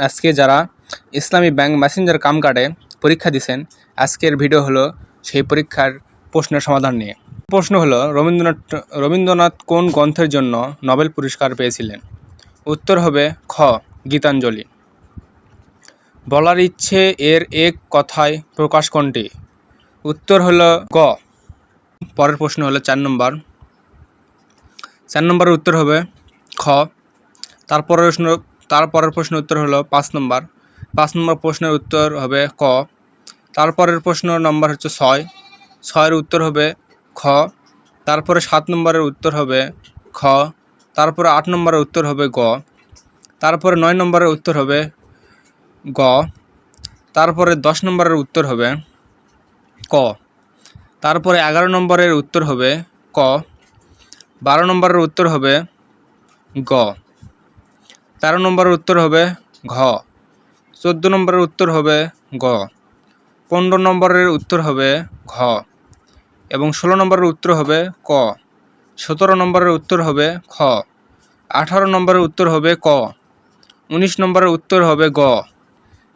আজকে যারা ইসলামী bank Messenger কাম কার্ডে পরীক্ষা দিয়েছেন আজকের ভিডিও হলো সেই পরীক্ষার প্রশ্নের সমাধান নিয়ে। প্রশ্ন হলো, রবীন্দ্রনাথ রবীন্দ্রনাথ কোন গ্রন্থের জন্য নোবেল পুরস্কার পেয়েছিলেন? উত্তর হবে খ, গীতাঞ্জলি। বলার ইচ্ছে এর এক কথায় প্রকাশ কোনটি? উত্তর হলো গ। পরের প্রশ্ন হলো চার নম্বর। চার নম্বরের উত্তর হবে খ। তারপরের প্রশ্ন তারপরের প্রশ্ন উত্তর হলো পাঁচ নম্বর। পাঁচ নম্বর প্রশ্নের উত্তর হবে ক। তারপরের প্রশ্ন নম্বর হচ্ছে ছয়। ছয়ের উত্তর হবে খ। তারপরে সাত নম্বরের উত্তর হবে খ। তারপরে আট নম্বরের উত্তর হবে গ। তারপরে নয় নম্বরের উত্তর হবে গ। তারপরে দশ নম্বরের উত্তর হবে ক। তারপরে এগারো নম্বরের উত্তর হবে ক। বারো নম্বরের উত্তর হবে গ। তেরো নম্বরের উত্তর হবে ঘ চোদ্দ নম্বরের উত্তর হবে গ পনেরো নম্বরের উত্তর হবে ঘ এবং ষোলো নম্বরের উত্তর হবে ক সতেরো নম্বরের উত্তর হবে খ আঠারো নম্বরের উত্তর হবে ক উনিশ নম্বরের উত্তর হবে গ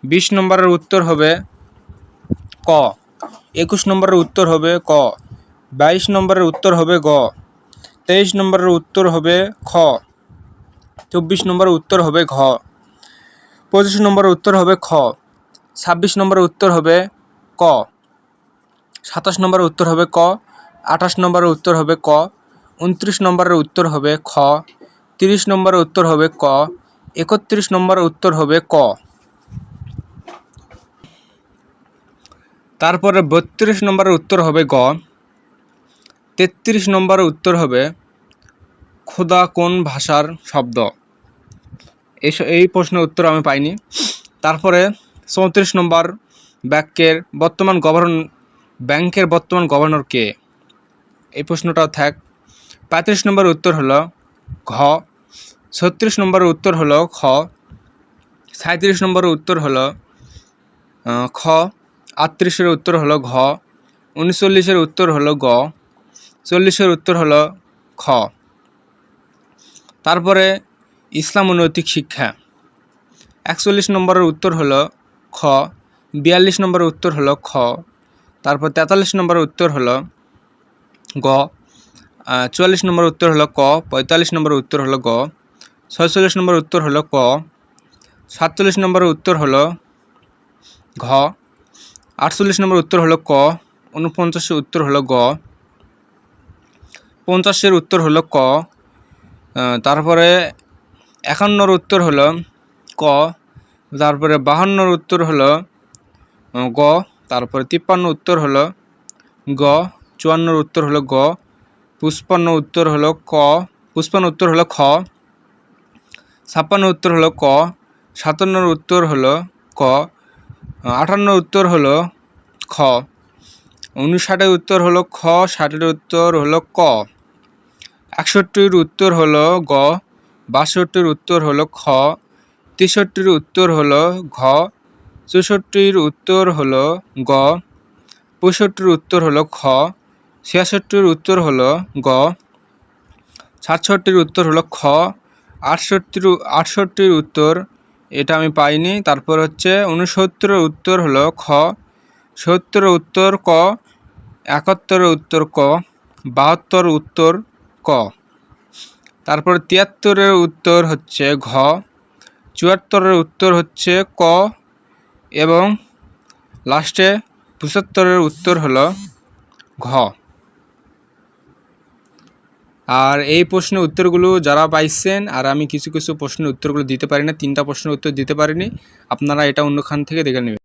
বিশ নম্বরের উত্তর হবে ক একুশ নম্বরের উত্তর হবে ক বাইশ নম্বরের উত্তর হবে গ তেইশ নম্বরের উত্তর হবে খ চব্বিশ নম্বরের উত্তর হবে ঘ পঁচিশ নম্বরের উত্তর হবে খ ছাব্বিশ নম্বরের উত্তর হবে ক সাতাশ নম্বরের উত্তর হবে ক আঠাশ নম্বরের উত্তর হবে ক উনত্রিশ নম্বরের উত্তর হবে খ তিরিশ নম্বরের উত্তর হবে ক একত্রিশ নম্বরের উত্তর হবে ক তারপরে বত্রিশ নম্বরের উত্তর হবে গ তেত্রিশ নম্বরের উত্তর হবে খোদা কোন ভাষার শব্দ? এই প্রশ্নের উত্তর আমি পাইনি। তারপরে চৌত্রিশ নম্বর বাক্যের বর্তমান গভর্ন, ব্যাংকের বর্তমান গভর্নর কে? এই প্রশ্নটাও থাক। পঁয়ত্রিশ নম্বর উত্তর হলো ঘ। ছত্রিশ নম্বরের উত্তর হলো খ। সাঁত্রিশ নম্বরের উত্তর হলো খ। আটত্রিশের উত্তর হলো ঘ। উনচল্লিশের উত্তর হলো গ। চল্লিশের উত্তর হলো খ। তারপরে ইসলাম ও নৈতিক শিক্ষা একচল্লিশ নম্বরের উত্তর হলো খ বিয়াল্লিশ নম্বরের উত্তর হলো খ তারপর তেতাল্লিশ নম্বরের উত্তর হলো গ চুয়াল্লিশ নম্বর উত্তর হলো ক পঁয়তাল্লিশ নম্বর উত্তর হলো গ ছয়চল্লিশ নম্বর উত্তর হলো ক সাতচল্লিশ নম্বরের উত্তর হলো ঘ আটচল্লিশ নম্বর উত্তর হলো ক উনপঞ্চাশের উত্তর হলো গ পঞ্চাশের উত্তর হলো ক তারপরে একান্নর উত্তর হলো ক তারপরে বাহান্নর উত্তর হলো গ তারপরে তিপ্পান্ন উত্তর হলো গ চুয়ান্নর উত্তর হলো গ পুষ্পান্ন উত্তর হলো ক পুষ্পান্ন উত্তর হলো খ ছাপ্পান্ন উত্তর হলো ক সাতান্নর উত্তর হলো ক আটান্ন উত্তর হলো খ উনষাটের উত্তর হলো খ ষাটের উত্তর হলো ক একষট্টির উত্তর হলো গ, বাষট্টির উত্তর হলো খ, তেষট্টির উত্তর হলো ঘ, চৌষট্টির উত্তর হলো গ, পঁয়ষট্টির উত্তর হলো খ, ছিয়াষট্টির উত্তর হলো গ, সাতষট্টির উত্তর হলো খ, আটষট্টির আটষট্টির উত্তর এটা আমি পাইনি, তারপর হচ্ছে উনসত্তরের উত্তর হলো খ সত্তরের উত্তর ক একাত্তরের উত্তর ক, বাহাত্তর উত্তর ক। তারপর তিয়াত্তরের উত্তর হচ্ছে ঘ। চুয়াত্তরের উত্তর হচ্ছে ক এবং লাস্টে পঁচাত্তরের উত্তর হলো ঘ। আর এই প্রশ্নের উত্তরগুলো যারা পাইছেন, আর আমি কিছু কিছু প্রশ্নের উত্তরগুলো দিতে পারি না তিনটা প্রশ্নের উত্তর দিতে পারিনি, আপনারা এটা অন্যখান থেকে দেখে নেবেন।